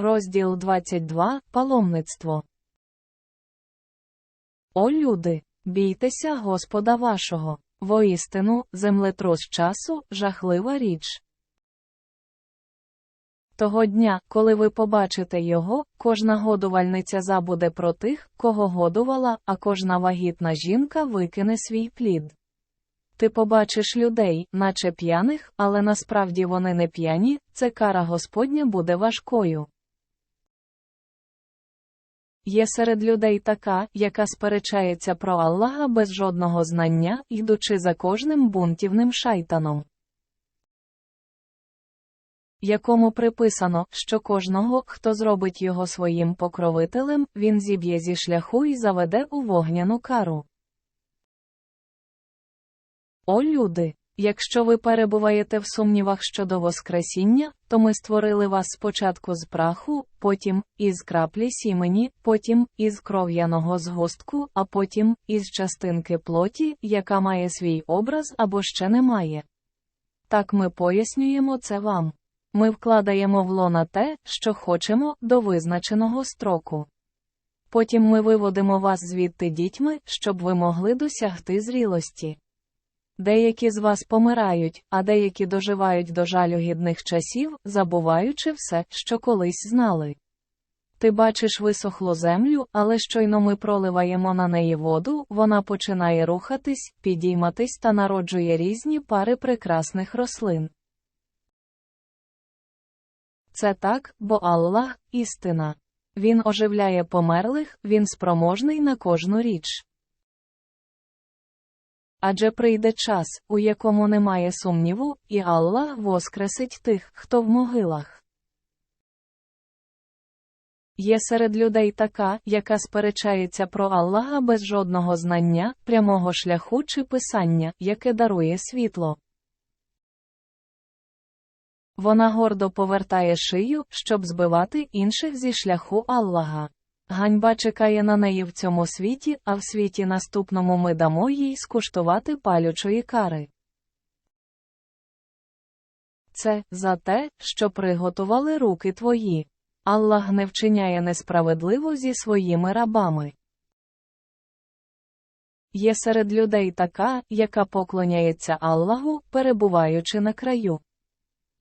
Розділ 22 Паломництво. О люди, бійтеся Господа вашого. Воістину, землетрус часу жахлива річ. Того дня, коли ви побачите його, кожна годувальниця забуде про тих, кого годувала, а кожна вагітна жінка викине свій плід. Ти побачиш людей, наче п'яних, але насправді вони не п'яні, це кара Господня буде важкою. Є серед людей така, яка сперечається про Аллаха без жодного знання, йдучи за кожним бунтівним шайтаном, якому приписано, що кожного, хто зробить його своїм покровителем, він зіб'є зі шляху і заведе у вогняну кару. О люди! Якщо ви перебуваєте в сумнівах щодо Воскресіння, то ми створили вас спочатку з праху, потім із краплі сімені, потім із кров'яного згустку, а потім із частинки плоті, яка має свій образ або ще не має. Так ми пояснюємо це вам. Ми вкладаємо в лона те, що хочемо, до визначеного строку. Потім ми виводимо вас звідти дітьми, щоб ви могли досягти зрілості. Деякі з вас помирають, а деякі доживають до жалюгідних часів, забуваючи все, що колись знали. Ти бачиш висохлу землю, але щойно ми проливаємо на неї воду, вона починає рухатись, підійматись та народжує різні пари прекрасних рослин. Це так, бо Аллах – істина. Він оживляє померлих, він спроможний на кожну річ. Адже прийде час, у якому немає сумніву, і Аллах воскресить тих, хто в могилах. Є серед людей така, яка сперечається про Аллаха без жодного знання, прямого шляху чи писання, яке дарує світло. Вона гордо повертає шию, щоб збивати інших зі шляху Аллаха. Ганьба чекає на неї в цьому світі, а в світі наступному ми дамо їй скуштувати палючої кари. Це за те, що приготували руки твої. Аллах не вчиняє несправедливо зі своїми рабами. Є серед людей така, яка поклоняється Аллаху, перебуваючи на краю.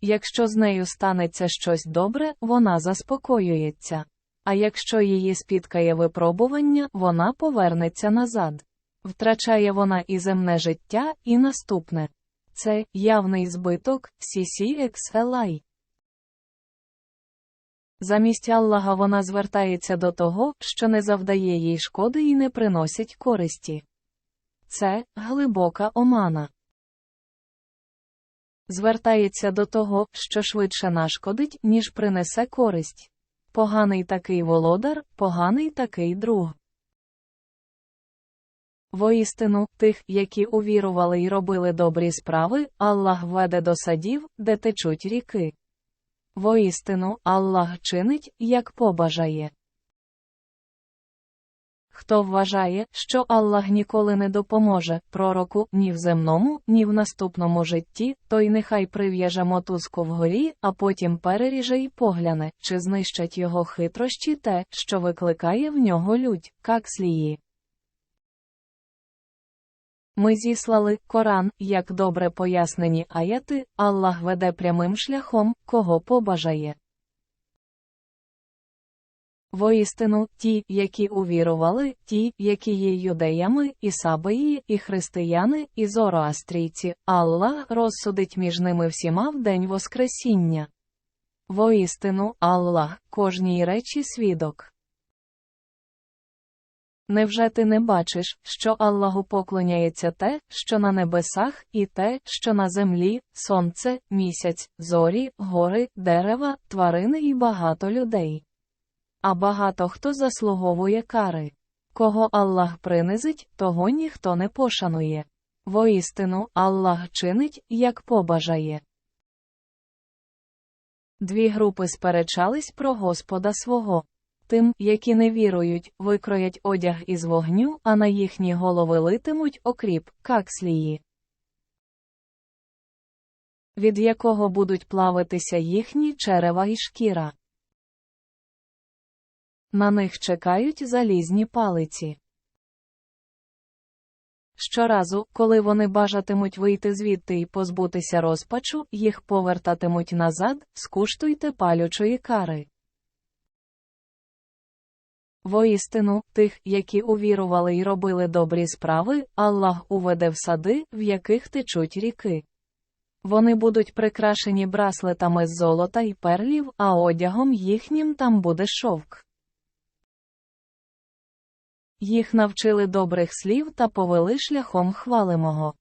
Якщо з нею станеться щось добре, вона заспокоюється. А якщо її спіткає випробування, вона повернеться назад. Втрачає вона і земне життя, і наступне. Це явний збиток CCXLI. Замість Аллаха вона звертається до того, що не завдає їй шкоди і не приносить користі. Це глибока омана. Звертається до того, що швидше нашкодить, ніж принесе користь. Поганий такий володар, поганий такий друг. Воістину, тих, які увірували й робили добрі справи, Аллах веде до садів, де течуть ріки. Воістину, Аллах чинить, як побажає. Хто вважає, що Аллах ніколи не допоможе пророку ні в земному, ні в наступному житті, той нехай прив'яже мотузку вгорі, а потім переріже й погляне, чи знищать його хитрощі те, що викликає в нього лють, какслії. Ми зіслали Коран, як добре пояснені аяти, Аллах веде прямим шляхом, кого побажає. Воістину, ті, які увірували, ті, які є юдеями, і сабаї, і християни, і зороастрійці, Аллах розсудить між ними всіма в день Воскресіння. Воістину, Аллах, кожній речі свідок. Невже ти не бачиш, що Аллаху поклоняється те, що на небесах, і те, що на землі, сонце, місяць, зорі, гори, дерева, тварини і багато людей? А багато хто заслуговує кари. Кого Аллах принизить, того ніхто не пошанує. Воістину, Аллах чинить, як побажає. Дві групи сперечались про Господа свого. Тим, які не вірують, викроять одяг із вогню, а на їхні голови литимуть окріп, какслії, від якого будуть плавитися їхні черева і шкіра. На них чекають залізні палиці. Щоразу, коли вони бажатимуть вийти звідти і позбутися розпачу, їх повертатимуть назад, скуштуйте палючої кари. Воістину, тих, які увірували й робили добрі справи, Аллах уведе в сади, в яких течуть ріки. Вони будуть прикрашені браслетами з золота й перлів, а одягом їхнім там буде шовк. Їх навчили добрих слів та повели шляхом хвалимого.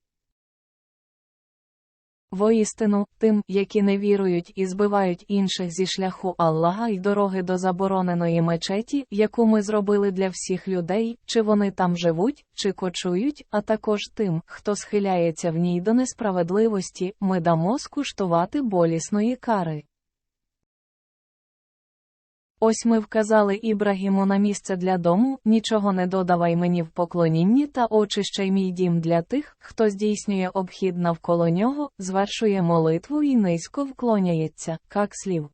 Воістину, тим, які не вірують і збивають інших зі шляху Аллаха й дороги до забороненої мечеті, яку ми зробили для всіх людей, чи вони там живуть, чи кочують, а також тим, хто схиляється в ній до несправедливості, ми дамо скуштувати болісної кари. Ось ми вказали Ібрагіму на місце для дому, нічого не додавай мені в поклонінні та очищай мій дім для тих, хто здійснює обхід навколо нього, звершує молитву і низько вклоняється, как слів.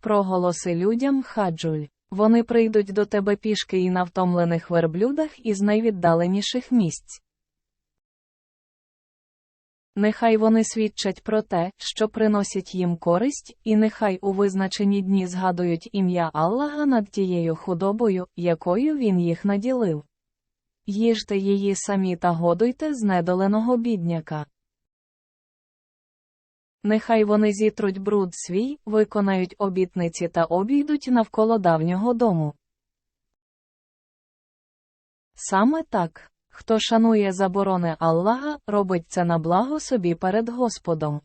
Проголоси людям хаджуль. Вони прийдуть до тебе пішки і на втомлених верблюдах із найвіддаленіших місць. Нехай вони свідчать про те, що приносять їм користь, і нехай у визначені дні згадують ім'я Аллаха над тією худобою, якою він їх наділив. Їжте її самі та годуйте знедоленого бідняка. Нехай вони зітруть бруд свій, виконають обітниці та обійдуть навколо давнього дому. Саме так. Хто шанує заборони Аллаха, робить це на благо собі перед Господом.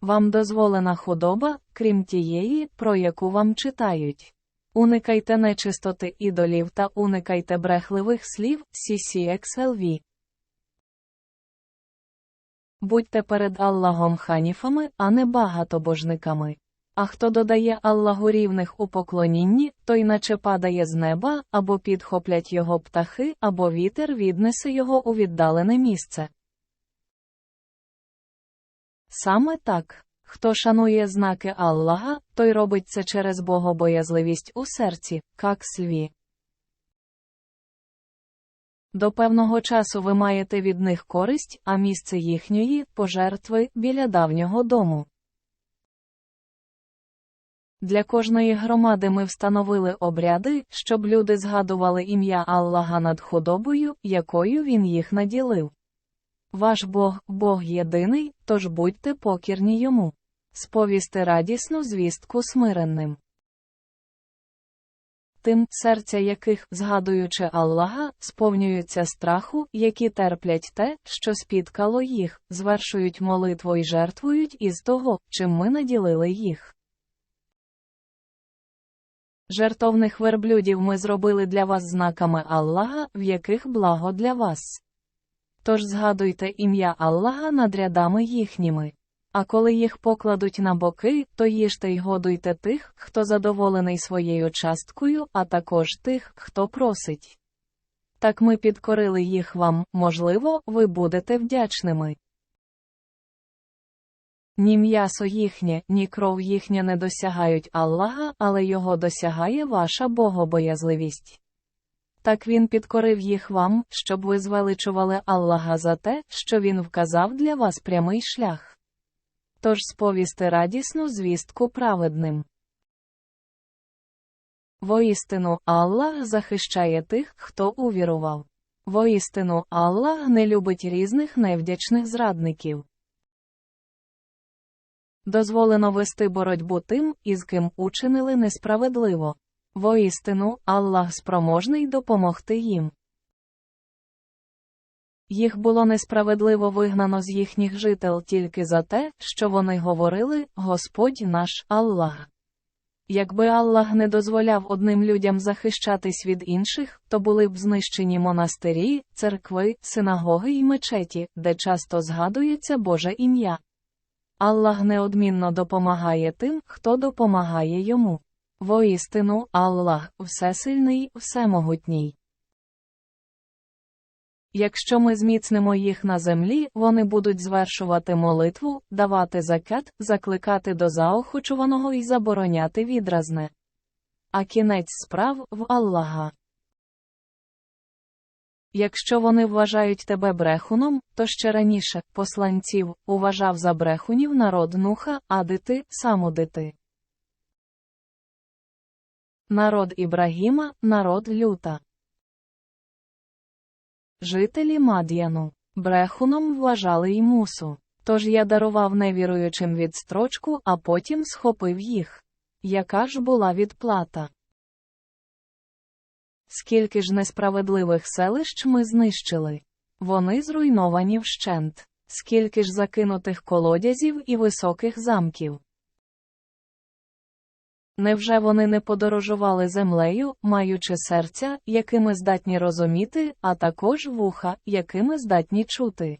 Вам дозволена худоба, крім тієї, про яку вам читають. Уникайте нечистоти ідолів та уникайте брехливих слів CCXLV. Будьте перед Аллахом ханіфами, а не багатобожниками. А хто додає Аллаху рівних у поклонінні, той наче падає з неба, або підхоплять його птахи, або вітер віднесе його у віддалене місце. Саме так, хто шанує знаки Аллаха, той робить це через богобоязливість у серці, как сві. До певного часу ви маєте від них користь, а місце їхньої пожертви біля давнього дому. Для кожної громади ми встановили обряди, щоб люди згадували ім'я Аллаха над худобою, якою він їх наділив. Ваш Бог, Бог єдиний, тож будьте покірні йому. Сповісти радісну звістку смиренним. Тим, серця яких, згадуючи Аллаха, сповнюються страху, які терплять те, що спіткало їх, звершують молитву і жертвують із того, чим ми наділили їх. Жертовних верблюдів ми зробили для вас знаками Аллаха, в яких благо для вас. Тож згадуйте ім'я Аллаха над рядами їхніми. А коли їх покладуть на боки, то їжте й годуйте тих, хто задоволений своєю часткою, а також тих, хто просить. Так ми підкорили їх вам, можливо, ви будете вдячними. Ні м'ясо їхнє, ні кров їхня не досягають Аллаха, але його досягає ваша богобоязливість. Так він підкорив їх вам, щоб ви звеличували Аллаха за те, що він вказав для вас прямий шлях. Тож сповісти радісну звістку праведним. Воістину, Аллах захищає тих, хто увірував. Воістину, Аллах не любить різних невдячних зрадників. Дозволено вести боротьбу тим, із ким учинили несправедливо. Воістину, Аллах спроможний допомогти їм. Їх було несправедливо вигнано з їхніх жител тільки за те, що вони говорили Господь наш Аллах. Якби Аллах не дозволяв одним людям захищатись від інших, то були б знищені монастирі, церкви, синагоги і мечеті, де часто згадується Боже ім'я. Аллах неодмінно допомагає тим, хто допомагає йому. Воістину, Аллах, всесильний, всемогутній. Якщо ми зміцнимо їх на землі, вони будуть звершувати молитву, давати закят, закликати до заохочуваного і забороняти відразне. А кінець справ в Аллаха. Якщо вони вважають тебе брехуном, то ще раніше посланців уважав за брехунів народ Нуха, а дити самудити. Народ Ібрагіма, народ люта. Жителі Мад'яну брехуном вважали й мусу. Тож я дарував невіруючим відстрочку, а потім схопив їх. Яка ж була відплата? Скільки ж несправедливих селищ ми знищили? Вони зруйновані вщент. Скільки ж закинутих колодязів і високих замків? Невже вони не подорожували землею, маючи серця, якими здатні розуміти, а також вуха, якими здатні чути?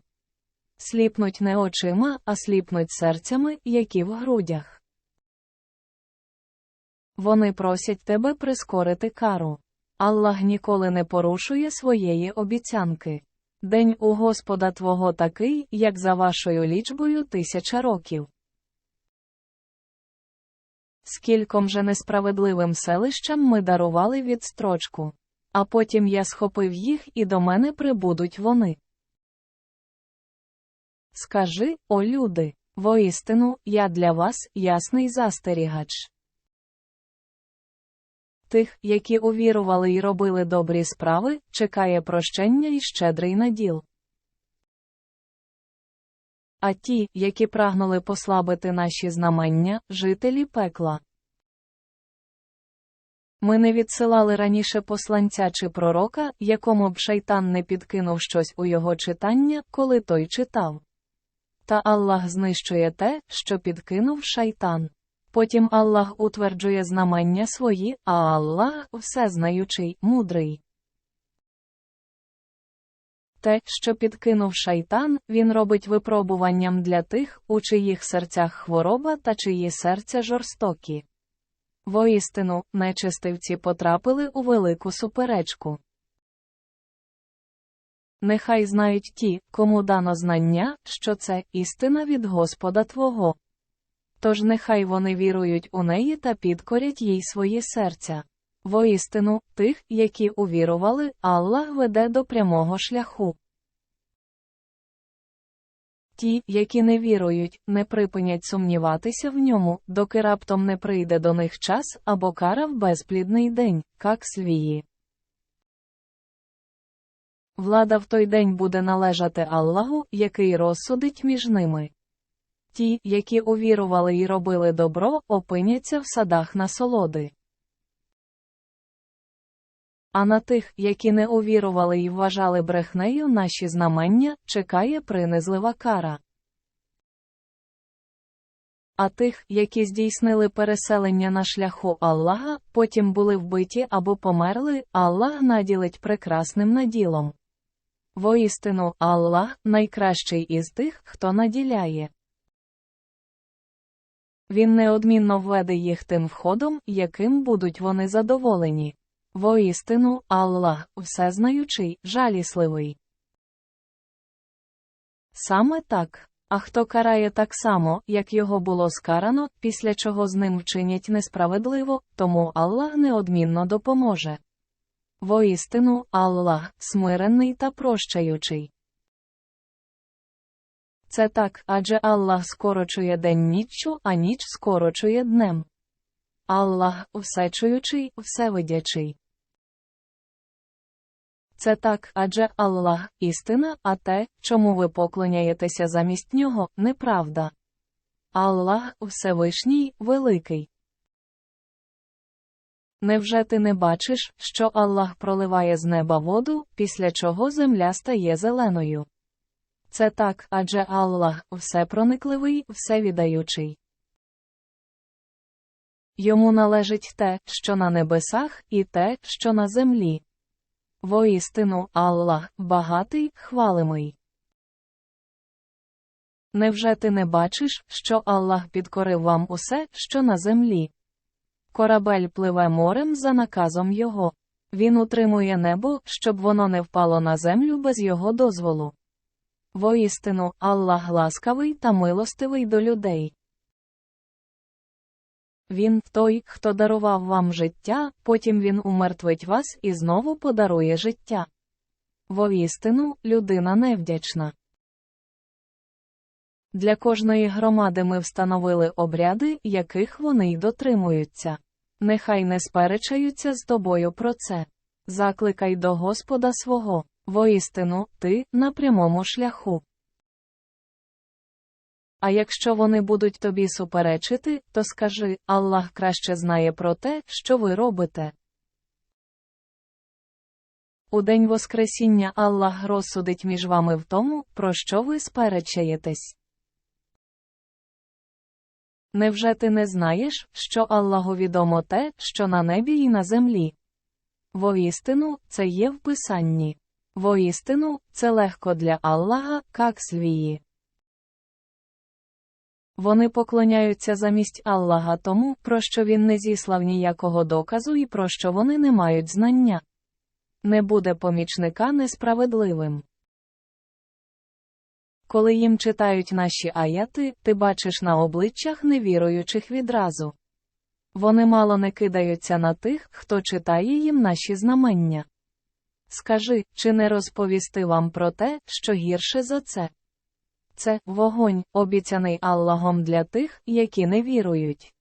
Сліпнуть не очима, а сліпнуть серцями, які в грудях. Вони просять тебе прискорити кару. Аллах ніколи не порушує своєї обіцянки. День у Господа твого такий, як за вашою лічбою тисяча років. Скільком же несправедливим селищам ми дарували відстрочку. А потім я схопив їх і до мене прибудуть вони. Скажи, о люди, воістину, я для вас ясний застерігач. Тих, які увірували і робили добрі справи, чекає прощення і щедрий наділ. А ті, які прагнули послабити наші знамення, жителі пекла. Ми не відсилали раніше посланця чи пророка, якому б шайтан не підкинув щось у його читання, коли той читав. Та Аллах знищує те, що підкинув шайтан. Потім Аллах утверджує знамення свої, а Аллах всезнаючий, мудрий. Те, що підкинув шайтан, він робить випробуванням для тих, у чиїх серцях хвороба та чиї серця жорстокі. Воістину, нечистивці потрапили у велику суперечку. Нехай знають ті, кому дано знання, що це істина від Господа Твого. Тож нехай вони вірують у неї та підкорять їй свої серця. Воістину, тих, які увірували, Аллах веде до прямого шляху. Ті, які не вірують, не припинять сумніватися в ньому, доки раптом не прийде до них час або кара в безплідний день, как свії. Влада в той день буде належати Аллаху, який розсудить між ними. Ті, які увірували і робили добро, опиняться в садах насолоди. А на тих, які не увірували і вважали брехнею наші знамення, чекає принизлива кара. А тих, які здійснили переселення на шляху Аллаха, потім були вбиті або померли, Аллах наділить прекрасним наділом. Воістину, Аллах найкращий із тих, хто наділяє. Він неодмінно введе їх тим входом, яким будуть вони задоволені. Воістину, Аллах, всезнаючий, жалісливий. Саме так. А хто карає так само, як його було скарано, після чого з ним вчинять несправедливо, тому Аллах неодмінно допоможе. Воістину, Аллах, смиренний та прощаючий. Це так, адже Аллах скорочує день ніччю, а ніч скорочує днем. Аллах всечуючий, всевидячий. Це так, адже Аллах істина, а те, чому ви поклоняєтеся замість нього, неправда. Аллах Всевишній, Великий. Невже ти не бачиш, що Аллах проливає з неба воду, після чого земля стає зеленою? Це так, адже Аллах всепроникливий, всевідаючий. Йому належить те, що на небесах, і те, що на землі. Воістину, Аллах, багатий, хвалимий. Невже ти не бачиш, що Аллах підкорив вам усе, що на землі? Корабель пливе морем за наказом його. Він утримує небо, щоб воно не впало на землю без його дозволу. Воістину, Аллах ласкавий та милостивий до людей. Він той, хто дарував вам життя, потім він умертвить вас і знову подарує життя. Воістину, людина невдячна. Для кожної громади ми встановили обряди, яких вони й дотримуються. Нехай не сперечаються з тобою про це. Закликай до Господа свого, воістину, ти на прямому шляху. А якщо вони будуть тобі суперечити, то скажи Аллах краще знає про те, що ви робите. У день Воскресіння Аллах розсудить між вами в тому, про що ви сперечаєтесь. Невже ти не знаєш, що Аллаху відомо те, що на небі і на землі? Воістину, це є в Писанні. Воістину, це легко для Аллаха, как свії. Вони поклоняються замість Аллаха тому, про що він не зіслав ніякого доказу і про що вони не мають знання. Не буде помічника несправедливим. Коли їм читають наші аяти, ти бачиш на обличчях невіруючих відразу. Вони мало не кидаються на тих, хто читає їм наші знамення. Скажи, чи не розповісти вам про те, що гірше за це? Це вогонь, обіцяний Аллахом для тих, які не вірують.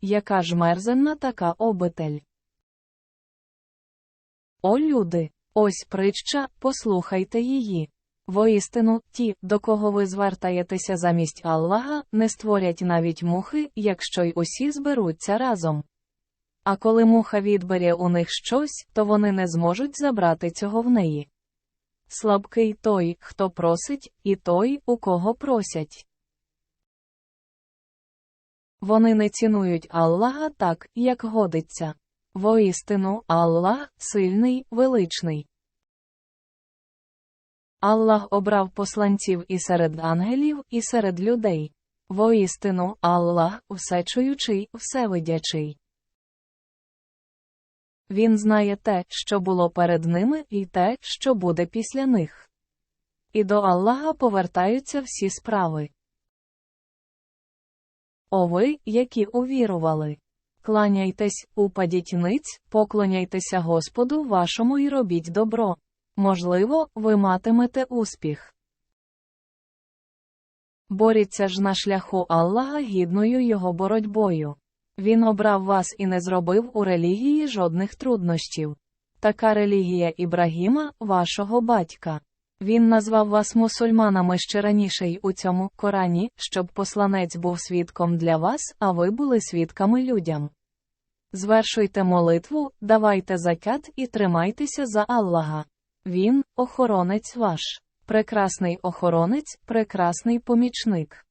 Яка ж мерзенна така обитель? О люди! Ось притча, послухайте її. Воістину, ті, до кого ви звертаєтеся замість Аллаха, не створять навіть мухи, якщо й усі зберуться разом. А коли муха відбере у них щось, то вони не зможуть забрати цього в неї. Слабкий той, хто просить, і той, у кого просять. Вони не цінують Аллаха так, як годиться. Воістину, Аллах сильний, величний. Аллах обрав посланців і серед ангелів, і серед людей. Воістину, Аллах всечуючий, всевидячий. Він знає те, що було перед ними, і те, що буде після них. І до Аллаха повертаються всі справи. О ви, які увірували. Кланяйтесь, упадіть ниць, поклоняйтеся Господу вашому і робіть добро. Можливо, ви матимете успіх. Боріться ж на шляху Аллаха гідною його боротьбою. Він обрав вас і не зробив у релігії жодних труднощів. Така релігія Ібрагіма, вашого батька. Він назвав вас мусульманами ще раніше й у цьому Корані, щоб посланець був свідком для вас, а ви були свідками людям. Звершуйте молитву, давайте закят і тримайтеся за Аллаха. Він охоронець ваш. Прекрасний охоронець, прекрасний помічник.